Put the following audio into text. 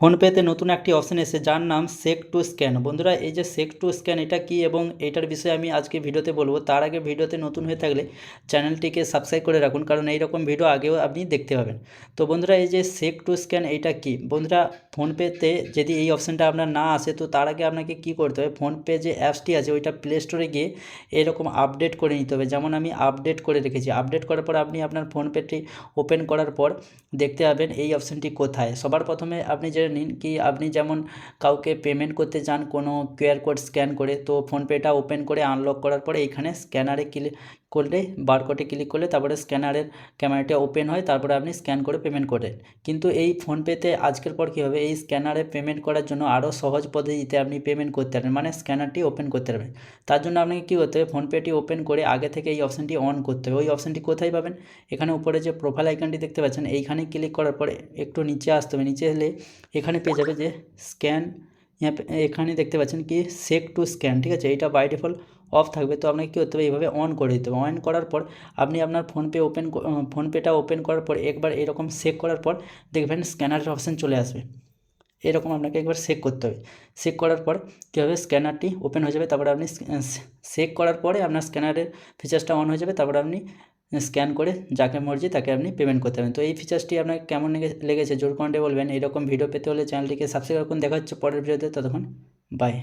ফোনপেতে নতুন একটি অপশান এসেছে যার নাম সেক টু স্ক্যান। বন্ধুরা, এই যে সেক টু স্ক্যান, এটা কি এবং এটার বিষয়ে আমি আজকে ভিডিওতে বলব। তার আগে ভিডিওতে নতুন হয়ে থাকলে চ্যানেলটিকে সাবস্ক্রাইব করে রাখুন, কারণ এই রকম ভিডিও আগেও আপনি দেখতে পাবেন। তো বন্ধুরা, এই যে সেক টু স্ক্যান এইটা কি? বন্ধুরা, ফোনপেতে যদি এই অপশানটা আপনার না আসে, তো তার আগে আপনাকে কি করতে হবে? ফোনপে যে অ্যাপসটি আছে, ওইটা প্লে স্টোরে গিয়ে এরকম আপডেট করে নিতে হবে। যেমন আমি আপডেট করে রেখেছি। আপডেট করার পর আপনি আপনার ফোনপেটি ওপেন করার পর দেখতে পাবেন এই অপশানটি কোথায়। সবার প্রথমে আপনি জেনে নিন কি আপনি যেমন কাউকে পেমেন্ট করতে চান কোনো কিউআর কোড স্ক্যান করে, তো ফোনপেটা ওপেন করে আনলক করার পরে এইখানে স্ক্যানারে করলে বারকোডে ক্লিক করলে তারপরে স্ক্যানারের ক্যামেরাটা ওপেন হয়, তারপরে আপনি স্ক্যান করে পেমেন্ট করেন। কিন্তু এই ফোনপেতে আজকের পর কী হবে? এই স্ক্যানারে পেমেন্ট করার জন্য আরও সহজ পদ্ধতিতে আপনি পেমেন্ট করতে পারবেন মানে স্ক্যানারটি ওপেন করতে পারবেন। তার জন্য আপনাকে কী করতে হবে? ফোনপেটি ওপেন করে আগে থেকে এই অপশানটি অন করতে হবে। ওই অপশানটি কোথায় পাবেন? এখানে উপরে যে প্রোফাইল আইকনটি দেখতে পাচ্ছেন, এইখানে ক্লিক করার পরে একটু নিচে আসতে হবে। নিচে এলে এখানে পেয়ে যাবে যে স্ক্যান এখানে দেখতে পাচ্ছেন কি সেক টু স্ক্যান ঠিক আছে এইটা বাই ডিফল্ট অফ থাকবে তো আপনাকে কী করতে হবে এইভাবে অন করে দিতে হবে অন করার পর আপনি আপনার ফোনপে ওপেন ফোনপেটা ওপেন করার পর একবার এরকম সেক করার পর দেখবেন স্ক্যানারের অপশান চলে আসবে এরকম আপনাকে একবার চেক করতে হবে চেক করার পর কী হবে স্ক্যানারটি ওপেন হয়ে যাবে তারপরে আপনি চেক করার পরে আপনার স্ক্যানারের ফিচার্সটা অন হয়ে যাবে তারপরে আপনি স্ক্যান করে যাকে মর্জি তাকে আপনি পেমেন্ট করতে পারেন। তো এই ফিচার্সটি আপনার কেমন লেগেছে? জোর কমেন্টে বলবেন। এরকম ভিডিও পেতে হলে চ্যানেলটিকে সাবস্ক্রাইব করুন। দেখা হচ্ছে পরের ভিডিওতে ততক্ষণ বাই